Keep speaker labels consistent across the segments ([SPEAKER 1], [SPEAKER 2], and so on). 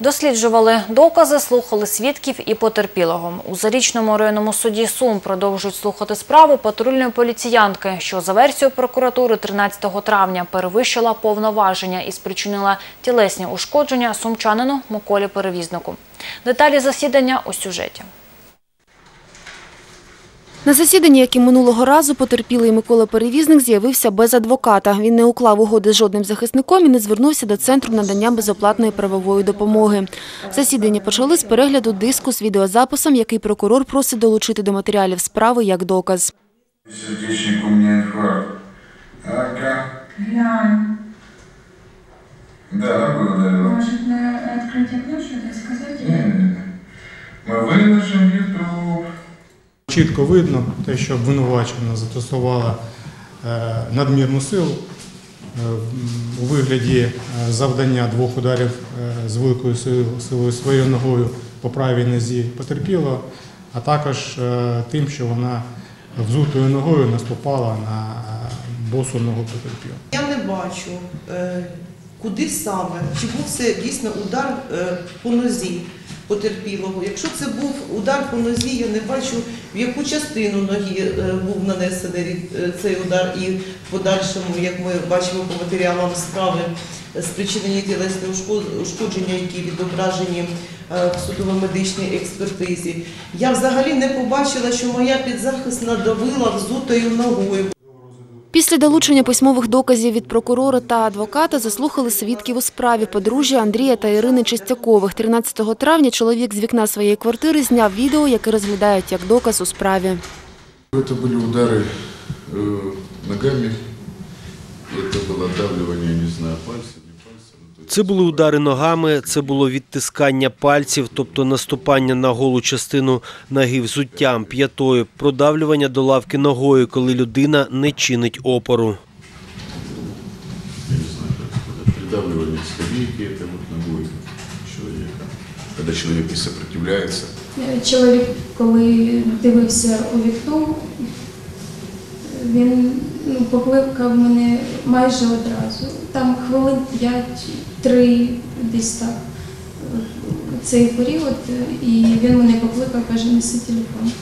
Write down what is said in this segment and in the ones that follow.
[SPEAKER 1] Досліджували докази, слухали свідків і потерпілого. У Зарічному районному суді Сум продовжують слухати справу патрульної поліціянки, що за версією прокуратури 13 травня перевищила повноваження і спричинила тілесні ушкодження сумчанину Миколі Перевізнику. Деталі засідання у сюжеті.
[SPEAKER 2] На засіданні, як і минулого разу, потерпілий Микола Перевізник з'явився без адвоката. Він не уклав угоди з жодним захисником і не звернувся до Центру надання безоплатної правової допомоги. Засідання почали з перегляду диску з відеозаписом, який прокурор просить долучити до матеріалів справи як доказ.
[SPEAKER 3] Сердечник у меня инфаркт. Ага.
[SPEAKER 4] Глянь,
[SPEAKER 3] Да, ногой ударила.
[SPEAKER 4] может на открыть окно что-то сказать?
[SPEAKER 3] Не-не-не. Мы выложим YouTube.
[SPEAKER 5] Чітко видно те, що обвинувачена застосувала е, надмірну силу е, у вигляді е, завдання двох ударів з великою силою своєю ногою по правій нозі потерпіло, а також тим, що вона взутою ногою наступала на босу ногу потерпілого.
[SPEAKER 6] Я не бачу, куди саме, чи був це дійсно удар по нозі потерпілого. Якщо це був удар по нозі, я не бачу, в яку частину ноги е, був нанесений е, цей удар, і в подальшому, як ми бачимо по матеріалам справи, спричинені тілесні ушкодження, які відображені е, в судово-медичній експертизі. Я взагалі не побачила, що моя підзахисна давила взутою ногою.
[SPEAKER 2] Після долучення письмових доказів від прокурора та адвоката заслухали свідків у справі подружжя Андрія та Ірини Чистякових. 13 травня чоловік з вікна своєї квартири зняв відео, яке розглядають як доказ у справі.
[SPEAKER 3] Это были удары э, ногами. Это было давливание, не знаю, пальцем,
[SPEAKER 7] Це були удари ногами, це було відтискання пальців, тобто наступання на голу частину ноги взуттям, п'ятою, продавлювання до лавки ногою, коли людина не чинить опору.
[SPEAKER 3] я не знаю, как сказать, придавливание к скамейке, это вот ногой человека. Когда человек не сопротивляется,
[SPEAKER 8] Чоловік, коли дивився у вікно, він ну, покликав мене майже одразу. Там хвилин 5-3 десь так цей період, і він мене покликав, каже, неси телефон.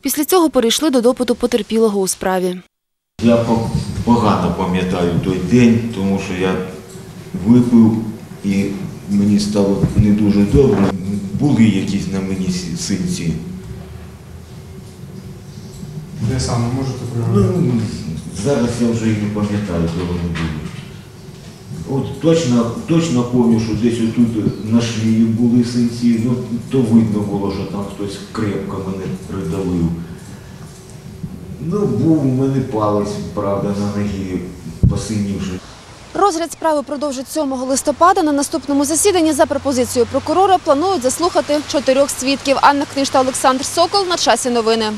[SPEAKER 2] Після цього перейшли до допиту потерпілого у справі.
[SPEAKER 9] Я по- погано пам'ятаю той день, тому що я випив і мені стало не дуже добре. Були якісь на мені синці.
[SPEAKER 5] Де саме можете пригадати?
[SPEAKER 9] Ну, зараз я вже і не пам'ятаю, де вони були. От точно, точно пам'ятаю, що десь отут на шиї були синці, ну то видно було, що там хтось крепко мене придавив. Ну, був у мене палець, правда, на ногі посинівши.
[SPEAKER 2] Розгляд справи продовжить 7 листопада. На наступному засіданні за пропозицією прокурора планують заслухати чотирьох свідків. Анна Книж та Олександр Сокол на часі новини.